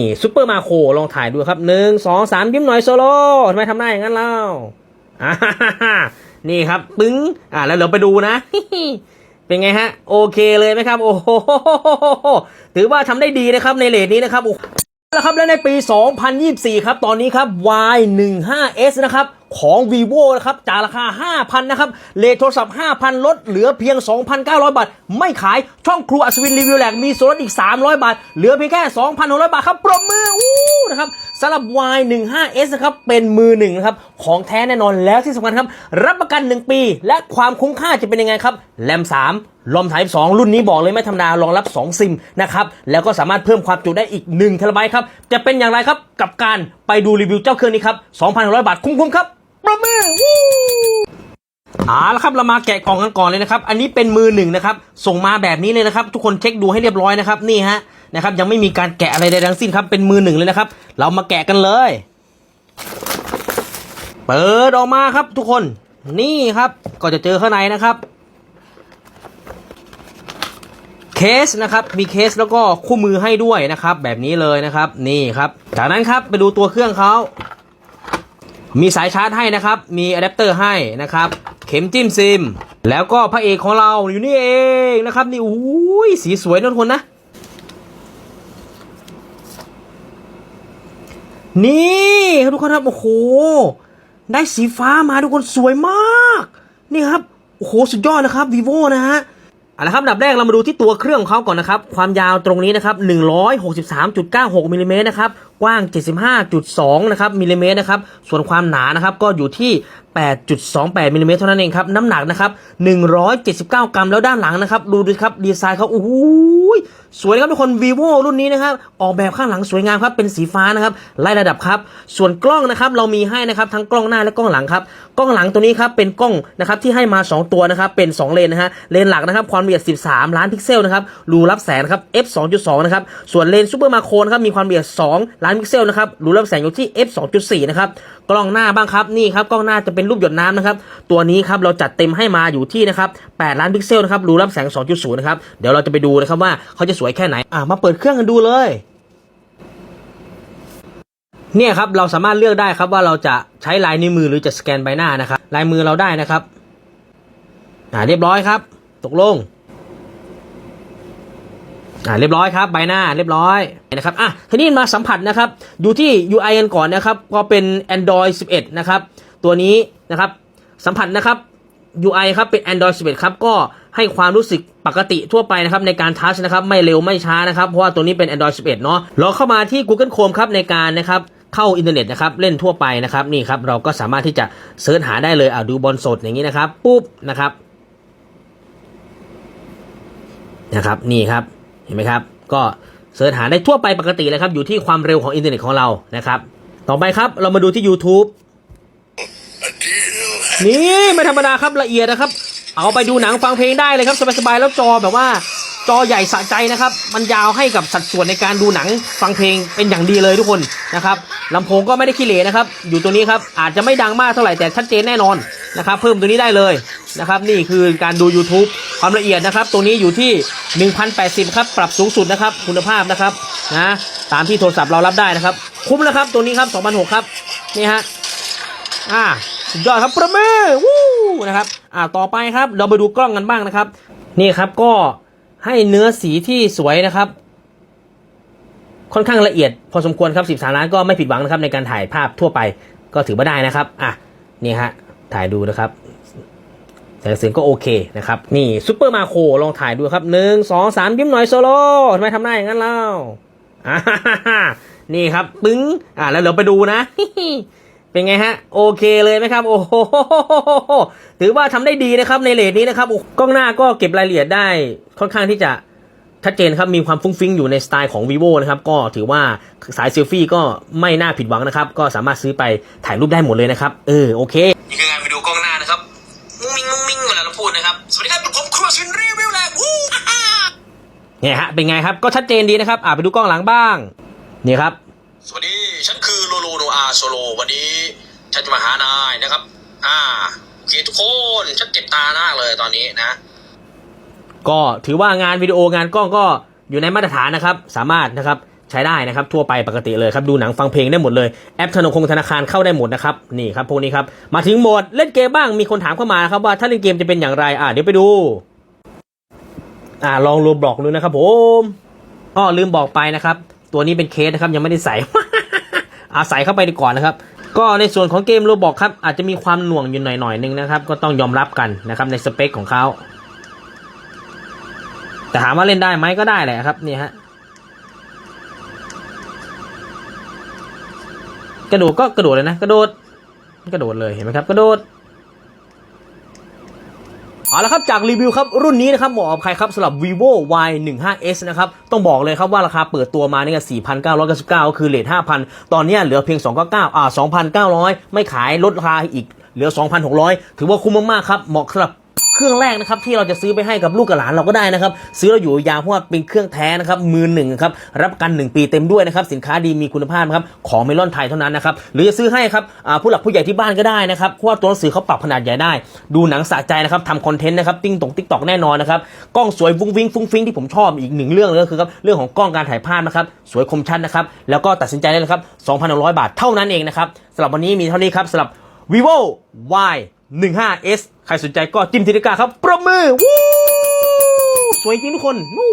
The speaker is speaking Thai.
นี่ซุปเปอร์มาโคลองถ่ายดูครับหนึ่งสองสามยิ้มหน่อยโซโล่ทำไมทำได้อย่างนั้นเล่าอ่านี่ครับปึ้งอ่าแล้วเราไปดูนะ เป็นไงฮะ โอเคเลยไหมครับ โอ้โหถือว่าทำได้ดีนะครับในเลทนี้นะครับโอ้แล้วครับและในปี 2024 ครับ ตอนนี้ครับ Y15s นะครับ ของ vivo นะครับจากราคา 5,000 นะครับ เลทโทรศัพท์ 5,000 ลดเหลือเพียง 2,900 บาท ไม่ขายช่องครัวอัศวินรีวิวแหลกมีส่วนลดอีก 300 บาท เหลือเพียงแค่ 2,600 บาทครับ ปรบมือ อู้นะครับสำหรับ Y15s นะครับ เป็นมือหนึ่งนะครับ ของแท้แน่นอนแล้วที่สำคัญครับ รับประกัน 1 ปี และความคุ้มค่าจะเป็นยังไงครับแรม3ลอม Type 2 รุ่นนี้บอกเลยไม่ธรรมดารองรับ 2 ซิมนะครับ แล้วก็สามารถเพิ่มความจุได้อีก1เทราไบต์ครับ จะเป็นอย่างไรครับกับการไปดูรีวิวเจ้าเครื่องนี้ครับ2,600 บาทคุ้มๆครับ ประมือวู้เอาละครับเรามาแกะกล่องกันก่อนเลยนะครับ อันนี้เป็นมือหนึ่งนะครับ ส่งมาแบบนี้เลยนะครับ ทุกคนเช็คดูให้เรียบร้อยนะครับ นี่ฮะนะครับยังไม่มีการแกะอะไรใดทั้งสิ้นครับ เป็นมือหนึ่งเลยนะครับ เรามาแกะกันเลย เปิดออกมาครับ ทุกคนนี่ครับ ก็จะเจอข้างในนะครับ เคสนะครับมีเคสแล้วก็คู่มือให้ด้วยนะครับ แบบนี้เลยนะครับ นี่ครับ จากนั้นครับไปดูตัวเครื่องเขา มีสายชาร์จให้นะครับ มีอะแดปเตอร์ให้นะครับ เข็มจิ้มซิม แล้วก็พระเอกของเราอยู่นี่เองนะครับ นี่อุ้ยสีสวยนะทุกคนนะ นี่ทุกคนครับโอ้โห ได้สีฟ้ามาทุกคนสวยมาก นี่ครับ โอ้โห สุดยอดนะครับ vivo นะฮะเอาละครับดับแรกเรามาดูที่ตัวเครื่องของเขาก่อนนะครับ ความยาวตรงนี้นะครับ 163.96มิลลิเมตรนะครับ กว้าง 75.2 นะครับมิลลิเมตรนะครับ ส่วนความหนานะครับก็อยู่ที่ 8.28มิลลิเมตรเท่านั้นเองครับ น้ำหนักนะครับ 179 กรัมแล้วด้านหลังนะครับ ดูดิครับ ดีไซน์เขาโอ้โหสวยครับทุกคน vivo รุ่นนี้นะครับ ออกแบบข้างหลังสวยงามครับ เป็นสีฟ้านะครับไล่ระดับครับ ส่วนกล้องนะครับ เรามีให้นะครับ ทั้งกล้องหน้าและกล้องหลังครับ กล้องหลังตัวนี้ครับ เป็นกล้องนะครับที่ให้มา 2 ตัวนะครับ เป็น 2 เลนนะฮะ เลนหลักนะครับ ความละเอียด 13 ล้านพิกเซลนะครับ รูรับแสงครับ f 2.2 นะครับ ส่วนเลนซูเปอร์มาโครนะครับ มีความละเอียด 2 ล้านพิกเซลนะครับรูรับแสงอยู่ที่ f 2.4นะครับกล้องหน้าบ้างครับนี่ครับกล้องหน้าจะเป็นรูปหยดน้ำนะครับตัวนี้ครับเราจัดเต็มให้มาอยู่ที่นะครับ8ล้านพิกเซลนะครับรูรับแสง 2.0 นะครับเดี๋ยวเราจะไปดูนะครับว่าเขาจะสวยแค่ไหนอะมาเปิดเครื่องกันดูเลยเนี่ยครับเราสามารถเลือกได้ครับว่าเราจะใช้ลายนิ้วมือหรือจะสแกนใบหน้านะครับลายมือเราได้นะครับอ่าเรียบร้อยครับ ตกลง อ่าเรียบร้อยครับใบหน้าเรียบร้อยนะครับอะทีนี้มาสัมผัสนะครับดูที่ UI กันก่อนนะครับก็เป็น Android 11 นะครับ ตัวนี้นะครับสัมผัสนะครับ UI ครับเป็น Android 11 ครับก็ให้ความรู้สึกปกติทั่วไปนะครับในการทัชนะครับไม่เร็วไม่ช้านะครับเพราะว่าตัวนี้เป็น Android 11 เนาะเราเข้ามาที่ Google Chrome ครับในการนะครับเข้าอินเทอร์เน็ตนะครับเล่นทั่วไปนะครับนี่ครับเราก็สามารถที่จะเสิร์ชหาได้เลยอ่าดูบอลสดอย่างนี้นะครับปุ๊บนะครับนะครับนี่ครับ ห็นไหมครับ ก็เสิร์ชหาได้ทั่วไปปกติเลยครับ อยู่ที่ความเร็วของอินเทอร์เน็ตของเรานะครับ ต่อไปครับเรามาดูที่ YouTube นี่ไม่ธรรมดาครับละเอียดนะครับ เอาไปดูหนังฟังเพลงได้เลยครับสบายๆแล้วจอแบบว่าจอใหญ่สะใจนะครับ มันยาวให้กับสัดส่วนในการดูหนังฟังเพลงเป็นอย่างดีเลยทุกคนนะครับลำโพงก็ไม่ได้ขี้เหร่นะครับ อยู่ตัวนี้ครับอาจจะไม่ดังมากเท่าไหร่แต่ชัดเจนแน่นอนนะครับ เพิ่มตัวนี้ได้เลยนะครับ นี่คือการดู YouTube ความละเอียดนะครับ ตัวนี้อยู่ที่ 1080 ครับ ปรับสูงสุดนะครับ คุณภาพนะครับนะตามที่โทรศัพท์เรารับได้นะครับ คุ้มแล้วครับ ตัวนี้ครับ2006ครับนี่ฮะอ่าสุดยอดครับประเมือวู้นะครับอ่าต่อไปครับเราไปดูกล้องกันบ้างนะครับ นี่ครับก็ให้เนื้อสีที่สวยนะครับ ค่อนข้างละเอียด พอสมควรครับ13ล้านก็ไม่ผิดหวังนะครับในการถ่ายภาพทั่วไปก็ถือว่าได้นะครับอะนี่ฮะถ่ายดูนะครับ แสงเสียงก็โอเคนะครับ นี่ซุปเปอร์มาโคลองถ่ายดูครับหนึ่งสองสามยิ้มหน่อยโซโล่ทำไมทำได้อย่างนั้นเล่าอ่านี่ครับปึ้งอ่าแล้วเราไปดูนะ เป็นไงฮะ โอเคเลยไหมครับ โอ้โหถือว่าทำได้ดีนะครับในเลทนี้นะครับกล้องหน้าก็เก็บรายละเอียดได้ค่อนข้างที่จะชัดเจนครับมีความฟุ้งฟิ้งอยู่ในสไตล์ของ vivo นะครับก็ถือว่าสายเซลฟี่ก็ไม่น่าผิดหวังนะครับ ก็สามารถซื้อไปถ่ายรูปได้หมดเลยนะครับเออโอเค สวัสดีครับผมครัวชินรีวิวแหละวู้เนี่ยฮะเป็นไงครับก็ชัดเจนดีนะครับอ่าไปดูกล้องหลังบ้างนี่ครับ สวัสดีฉันคือโลโลโนอาโซโลวันนี้ฉันจะมาหานายนะครับ อ่าโอเคทุกคนฉันเจ็บตามากเลยตอนนี้นะ ก็ถือว่างานวิดีโองานกล้องก็อยู่ในมาตรฐานนะครับ สามารถนะครับ ใช้ได้นะครับทั่วไปปกติเลยครับดูหนังฟังเพลงได้หมดเลยแอปธนาคารธนาคารเข้าได้หมดนะครับนี่ครับพวกนี้ครับมาถึงโหมดเล่นเกมบ้างมีคนถามเข้ามาครับว่าถ้าเล่นเกมจะเป็นอย่างไรอะเดี๋ยวไปดูอ่าลองรวมบล็อกดูนะครับผมอ้อลืมบอกไปนะครับ ตัวนี้เป็นเคสนะครับยังไม่ได้ใส่อาใส่เข้าไปดีก่อนนะครับ ก็ในส่วนของเกมโรบอกครับอาจจะมีความหน่วงอยู่หน่อยๆนึงนะครับ ก็ต้องยอมรับกันนะครับในสเปคของเขาแต่ถามว่าเล่นได้ไหมก็ได้แหละครับนี่ฮะ กระโดดก็กระโดดเลยนะ กระโดด กระโดดเลยเห็นไหมครับ กระโดดเอาละครับจากรีวิวครับรุ่นนี้นะครับเหมาะกับใครครับสำหรับ vivo y 1 5 s นะครับต้องบอกเลยครับว่าราคาเปิดตัวมาเนี่ย4,999 ก็คือเลท5,000 ตอนนี้เหลือเพียง 299อ่า2,900 ไม่ขายลดราคาอีกเหลือ 2,600 ถือว่าคุ้มมากๆครับเหมาะสำหรับ เครื่องแรกนะครับที่เราจะซื้อไปให้กับลูกกับหลานเราก็ได้นะครับ ซื้อเราอยู่ยาวเพราะว่าเป็นเครื่องแท้นะครับมือหนึ่งครับรับประกัน 1 ปีเต็มด้วยนะครับสินค้าดีมีคุณภาพครับของเมลอนไทยเท่านั้นนะครับหรือจะซื้อให้ครับผู้หลักผู้ใหญ่ที่บ้านก็ได้นะครับเพราะว่าตัวหนังสือเขาปรับขนาดใหญ่ได้ ดูหนังสะใจนะครับทำคอนเทนต์นะครับติ้งตงติ๊กตอกแน่นอนนะครับกล้องสวยฟุ้งฟิ้งฟุ้งฟิ้งที่ผมชอบอีกหนึ่งเรื่องเลยก็คือครับเรื่องของกล้องการถ่ายภาพนะครับสวยคมชัดนะครับแล้วก็ตัดสินใจได้เลยครับ2,100 บาทเท่านั้นเองนะครับสำหรับวันนี้มีเท่านี้ครับสำหรับ vivo y 15s ใครสนใจก็จิ้มทีละกาครับ ประมือ วู้ สวยจริงทุกคนวู้